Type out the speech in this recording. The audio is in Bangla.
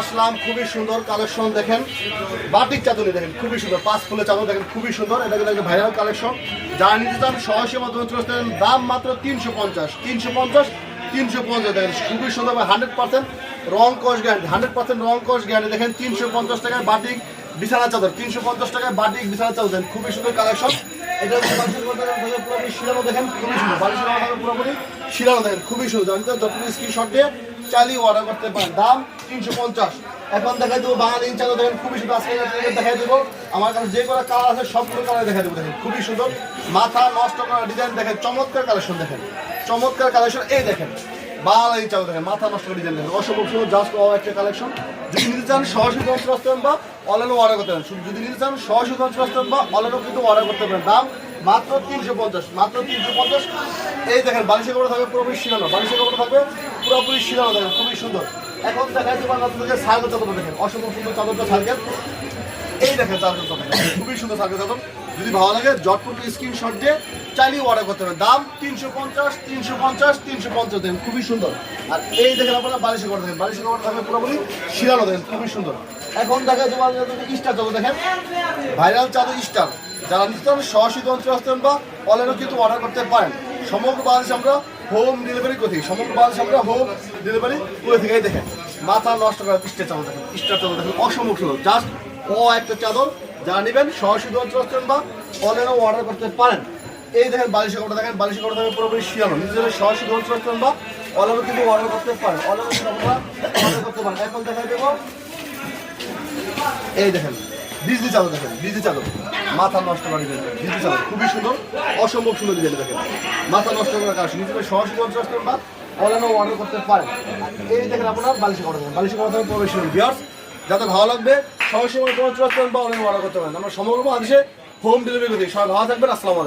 আসলাম, খুবই সুন্দর কালেকশন দেখেন। বাটিক চাদরি দেখেন, খুবই সুন্দর। পাঁচ ফুলের চাদর দেখেন, খুবই সুন্দর। এটা কিন্তু ভাইরাল কালেকশন যারা নিতে চান সহসের মাধ্যমে চলে। দাম মাত্র তিনশো পঞ্চাশ। তিনশো পঞ্চাশ তিনশো পঞ্চাশ দেখেন, খুবই সুন্দর হান্ড্রেড পার্সেন্ট রং কস গ্যারান্টি হান্ড্রেড পার্সেন্ট রং কস গ্যারান্টি দেখেন, তিনশো পঞ্চাশ টাকায় বাটিক বিছানা চাদর। তিনশো পঞ্চাশ টাকায় বাটিক বিছানা চাদর দেখেন, খুবই সুন্দর কালেকশন এটা শিলানো দেখেন, খুবই সুন্দর। মধ্যে পুরোপুরি শিলানো দেখেন, খুবই সুন্দর। জানেন তো যতটুকু স্ক্রিনশট দিয়ে চালিয়ে অর্ডার করতে পারেন। দাম তিনশো পঞ্চাশ। এখন দেখাই দেবো বাঙালি দেখেন খুবই সুন্দর দেখাই দেবো। আমার কাছে যে কোনো কালার আছে, সবগুলো কালার দেবো খুবই সুন্দর। মাথা নষ্ট করা ডিজাইন দেখেন, চমৎকার কালেকশন দেখেন, চমৎকার কালেকশন এই দেখেন বাঙালি মাথা নষ্ট ডিজাইন সুন্দর জাস্ট ও একটা কালেকশন যদি অর্ডার করতে যদি বা কিন্তু অর্ডার করতে পারেন। দাম মাত্র তিনশো পঞ্চাশ, মাত্র তিনশো পঞ্চাশ। এই দেখেন, বালিশের কাপড় থাকবে পুরোপুরি শিলানো, বালিশের কাপড় থাকবে পুরোপুরি শিলানো, দেখেন, খুবই সুন্দর। এখন তোমার আপনাদেরকে সার্কেল চাদর দেখেন, অসম্ভব সুন্দর চাদরটা সার্কেল এই দেখেন চাদর চাদর খুবই সুন্দর সার্কেল চাদর। যদি ভালো লাগে জটপুর স্ক্রিনশট দিয়ে চাইলেই অর্ডার করতে পারেন। দাম তিনশো পঞ্চাশ তিনশো পঞ্চাশ তিনশো পঞ্চাশ দেখেন খুবই সুন্দর। আর এই দেখেন আপনারা বালিশের কাপড় দেখেন, বালিশের কাপড় থাকবে পুরোপুরি শিলানো দেখেন খুবই সুন্দর। এখন দেখাই তোমার স্টার চাদর দেখেন, ভাইরাল চাদর স্টার। যারা নিতে সরাসরি অঞ্চলে আসতেন বা অনলাইনেও কিন্তু অর্ডার করতে পারেন। সমগ্র বাংলাদেশে আমরা হোম ডেলিভারি করে থাকি সমগ্র বাংলাদেশে আমরা হোম ডেলিভারি করে থাকি দেখেন, মাথা নষ্ট করা স্টার চাদর দেখেন স্টার চাদর দেখেন, অসম্ভব জাস্ট ও একটা চাদর যারা নেবেন, সরাসরি আসতেন বা অনলাইনেও অর্ডার করতে পারেন। এই দেখেন, বালিশের কাপড় দেখেন, বালিশের কাপড় দেখেন পুরোপুরি শিয়ানো নিজেদের সরাসরি আসতেন বা অনলাইনে কিন্তু অর্ডার করতে পারেন। অনলাইনে অর্ডার করতে পারেন। এখন দেখা দেবো। এই দেখেন বিজলি চাদর দেখেন, বিজলি চাদর মাথা নষ্ট করা ডিজাইন বিজলি চাদর খুবই সুন্দর, অসম্ভব সুন্দর ডিজাইন দেখেন। মাথা নষ্ট করা কাজ নিজেদের সহজ পঞ্চাশ টাকা বা অনলাইনে অর্ডার করতে পারেন। এই দেখেন আপনার বালিশে করা দেখেন। বালিশে করা থাকেন প্রবেশ বিয়ার্স যাতে ভালো লাগবে সময় পঞ্চাশ করেন বা অনলাইনে অর্ডার করতে পারেন। আমরা সমগ্র আদেশে হোম ডেলিভারি করি সবাই ভালো থাকবেন, আসসালামু আলাইকুম।